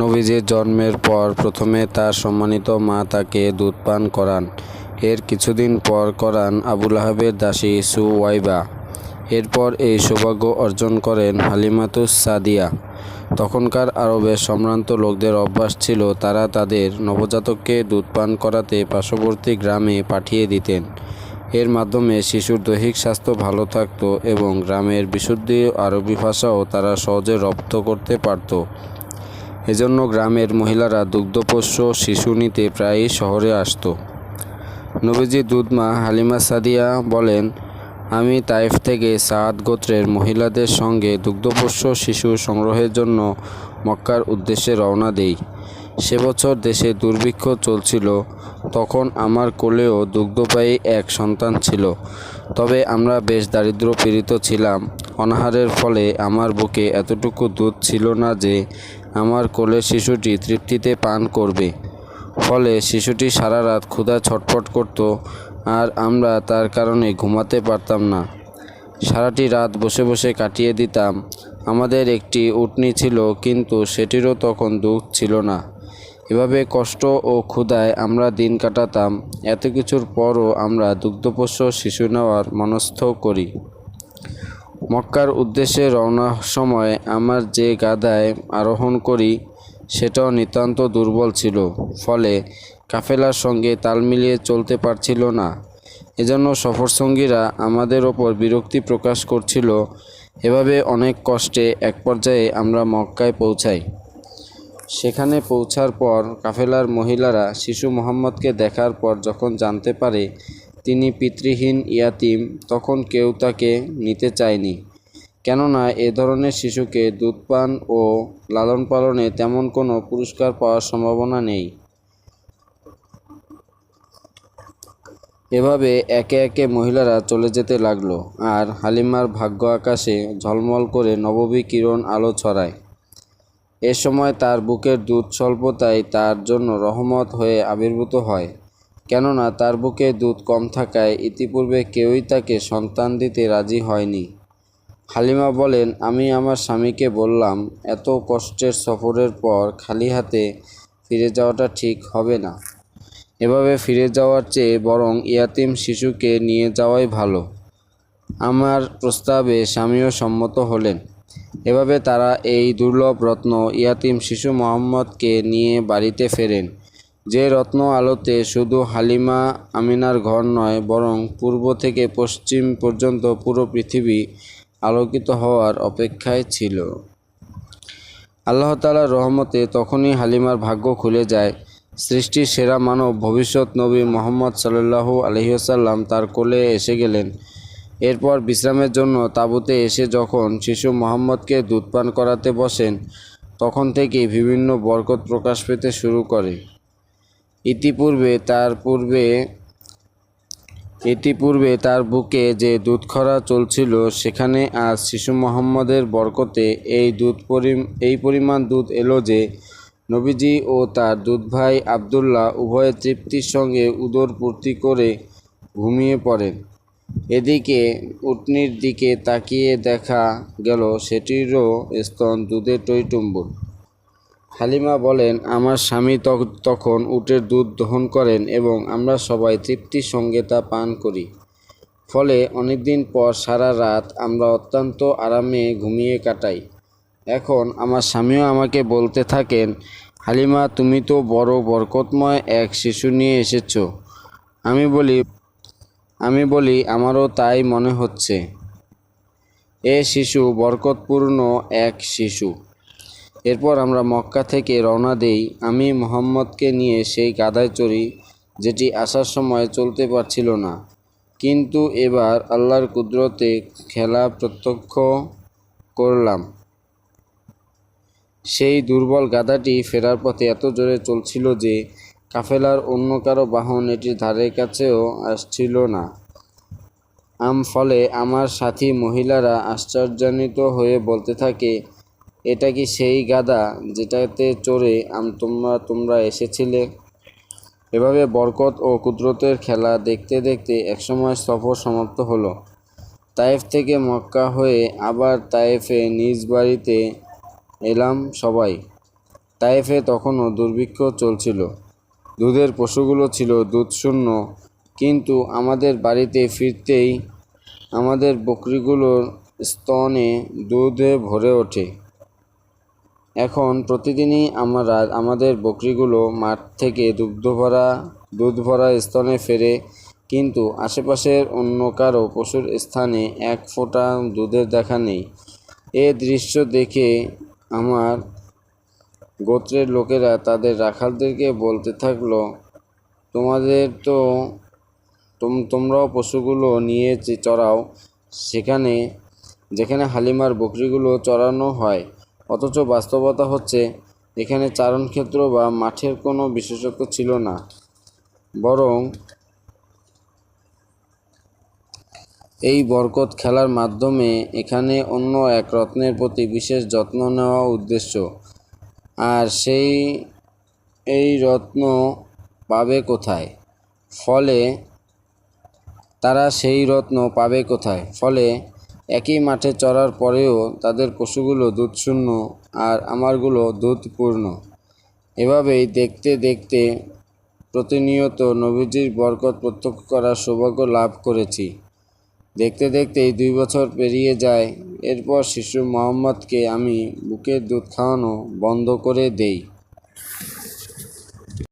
নবীজির জন্মের পর প্রথমে তার সম্মানিত মা তাকে দুধ পান করান। এর কিছুদিন পর করান আবুল আহাবের দাসী সুওয়াইবা। এরপর এই সৌভাগ্য অর্জন করেন হালিমাতুস সাদিয়া। তখনকার আরবের সম্ভ্রান্ত লোকদের অভ্যাস ছিল তারা তাদের নবজাতককে দুধ পান করাতে পার্শ্ববর্তী গ্রামে পাঠিয়ে দিতেন। এর মাধ্যমে শিশুর দৈহিক স্বাস্থ্য ভালো থাকত এবং গ্রামের বিশুদ্ধ আরবি ভাষাও তারা সহজে রপ্ত করতে পারত। এজন্য গ্রামের মহিলারা দুগ্ধপোষ্য, শিশু নিতে প্রায়ই শহরে আসতো। নবীজি দুধমা হালিমা সাদিয়া বলেন, আমি তাইফ থেকে সাদ গোত্রের মহিলাদের সঙ্গে দুগ্ধপোষ্য, শিশু সংগ্রহের জন্য মক্কার উদ্দেশ্যে রওনা দেই। সে বছর দেশে দুর্ভিক্ষ চলছিল। তখন আমার কোলেও দুগ্ধপায়ী এক সন্তান ছিল। তবে আমরা বেশ দারিদ্র পীড়িত ছিলাম। অনাহারের ফলে আমার বুকে এতটুকু দুধ ছিল না যে আমার কোলের শিশুটি তৃপ্তিতে পান করবে। ফলে শিশুটি সারা রাত ক্ষুধা ছটফট করত আর আমরা তার কারণে ঘুমাতে পারতাম না। সারাটি রাত বসে বসে কাটিয়ে দিতাম। আমাদের একটি উটনি ছিল, কিন্তু সেটিরও তখন দুঃখ ছিল না। এভাবে কষ্ট ও ক্ষুধায় আমরা দিন কাটাতাম। এত কিছুর পরও আমরা দুগ্ধপোষ্য শিশু নেওয়ার মনস্থ করি। মক্কার উদ্দেশ্যে রওনার সময় আমার যে গাদায় আরোহণ করি, সেটাও নিতান্ত দুর্বল ছিল, ফলে কাফেলার সঙ্গে তাল মিলিয়ে চলতে পারছিল না। এজন্য সফরসঙ্গীরা আমাদের ওপর বিরক্তি প্রকাশ করছিল। এভাবে অনেক কষ্টে এক পর্যায়ে আমরা মক্কায় পৌঁছাই। সেখানে পৌঁছার পর কাফেলার মহিলারা শিশু মোহাম্মদকে দেখার পর যখন জানতে পারে তিনি পিতৃহীন ইয়াতিম, তখন কেউ তাকে নিতে চায়নি। কেননা এ ধরনের শিশুকে দুধ পান ও লালন পালনে তেমন কোনো পুরস্কার পাওয়ার সম্ভাবনা নেই। এভাবে একে একে মহিলারা চলে যেতে লাগল আর হালিমার ভাগ্য আকাশে ঝলমল করে নববী কিরণ আলো ছড়ায়। এ সময় তার বুকের দুধ স্বল্পতাই তার জন্য রহমত হয়ে আবির্ভূত হয়। কেননা তার বুকে দুধ কম থাকায় ইতিপূর্বে কেউই তাকে সন্তান দিতে রাজি হয়নি। হালিমা বলেন, আমি আমার স্বামীকে বললাম, এত কষ্টের সফরের পর খালি হাতে ফিরে যাওয়াটা ঠিক হবে না। এভাবে ফিরে যাওয়ার চেয়ে বরং ইয়াতিম শিশুকে নিয়ে যাওয়াই ভালো। আমার প্রস্তাবে স্বামীও সম্মত হলেন। এভাবে তারা এই দুর্লভ রত্ন ইয়াতিম শিশু মোহাম্মদকে নিয়ে বাড়িতে ফেরেন। যে রত্ন আলোতে শুধু হালিমা আমিনার ঘর নয়, বরং পূর্ব থেকে পশ্চিম পর্যন্ত পুরো পৃথিবী আলোকিত হওয়ার অপেক্ষায় ছিল। আল্লাহ তালার রহমতে তখনই হালিমার ভাগ্য খুলে যায়। সৃষ্টির সেরা মানব ভবিষ্যৎ নবী মোহাম্মদ সাল্লাল্লাহু আলহিহাসাল্লাম তার কোলে এসে গেলেন। এরপর বিশ্রামের জন্য তাঁবুতে এসে যখন শিশু মোহাম্মদকে দুধ পান করাতে বসেন, তখন থেকেই বিভিন্ন বরকত প্রকাশ পেতে শুরু করে। ইতিপূর্বে তার পূর্বে, ইতিপূর্বে তার বুকে যে দুধখরা চলছিল, সেখানে আজ শিশু মোহাম্মদের বরকতে এই দুধ এই পরিমাণ দুধ এলো যে নবীজি ও তার দুধ ভাই আবদুল্লাহ উভয়ে তৃপ্তির সঙ্গে উদর পূর্তি করে ঘুমিয়ে পড়েন। এদিকে উটনির দিকে তাকিয়ে দেখা গেল, সেটিরও স্তন দুধে টইটুম্বুর হালিমা বলেন, আমার স্বামী তখন উটের দুধ দহন করেন এবং আমরা সবাই তৃপ্তির সঙ্গে তা পান করি। ফলে অনেকদিন পর সারা রাত আমরা অত্যন্ত আরামে ঘুমিয়ে কাটাই। এখন আমার স্বামীও আমাকে বলতে থাকেন, হালিমা, তুমি তো বড় বরকতময় এক শিশু নিয়ে এসেছ। আমি বলি আমি বলি, আমারও তাই মনে হচ্ছে। এ শিশু বরকতপূর্ণ এক শিশু। এরপর আমরা মক্কা থেকে রওনা দেই। আমি মোহাম্মদকে নিয়ে সেই গাদায় চড়ি, যেটি আসার সময় চলতে পারছিল না। কিন্তু এবার আল্লাহর কুদরতে খেলা প্রত্যক্ষ করলাম। সেই দুর্বল গাদাটি ফেরার পথে এত জোরে চলছিল যে কাফেলার অন্য কারও বাহন এটির ধারে কাছেও আসছিল না। আম ফলে আমার সাথী মহিলারা আশ্চর্যান্বিত হয়ে বলতে থাকে এটা কি সেই গাদা যেটাতে চড়ে আম তোমরা তোমরা এসেছিলে? এভাবে বরকত ও কুদরতের খেলা দেখতে দেখতে একসময় সফর সমাপ্ত হলো। তায়েফ থেকে মক্কা হয়ে আবার তায়েফে নিজ বাড়িতে এলাম সবাই। তায়েফে তখনও দুর্ভিক্ষ চলছিল। দুধের পশুগুলো ছিল দুধশূন্য, কিন্তু আমাদের বাড়িতে ফিরতেই আমাদের বকরিগুলোর স্তনে দুধে ভরে ওঠে। এখন প্রতিদিনই আমরা আমাদের বকরিগুলো মাঠ থেকে দুগ্ধভরা, দুধভরা স্থানে ফেরে, কিন্তু আশেপাশের অন্য কারও পশুর স্থানে এক ফোঁটা দুধের দেখা নেই। এ দৃশ্য দেখে আমার গোত্রের লোকেরা তাদের রাখালদেরকে বলতে থাকল, তোমাদের তো তোম- তোমরাও পশুগুলো নিয়ে চড়াও। সেখানে যেখানে হালিমার বকরিগুলো চড়ানো হয় অথচ বাস্তবতা হচ্ছে, এখানে চারণক্ষেত্র বা মাঠের কোনো বিশেষত্ব ছিল না। বরং এই বরকত খেলার মাধ্যমে এখানে অন্য এক রত্নের প্রতি বিশেষ যত্ন নেওয়া উদ্দেশ্য। আর সেই, এই রত্ন পাবে কোথায়? ফলে তারা সেই রত্ন পাবে কোথায়? ফলে একই মাঠে চড়ার পরেও তাদের পশুগুলো দুধশূন্য আর আমারগুলো দুধপূর্ণ। এভাবেই দেখতে দেখতে প্রতিনিয়ত নবীজির বরকত প্রত্যক্ষ করার সৌভাগ্য লাভ করেছি। দেখতে দেখতেই দুই বছর পেরিয়ে যায়, এরপর শিশু মোহাম্মদকে আমি বুকের দুধ খাওয়ানো বন্ধ করে দেই।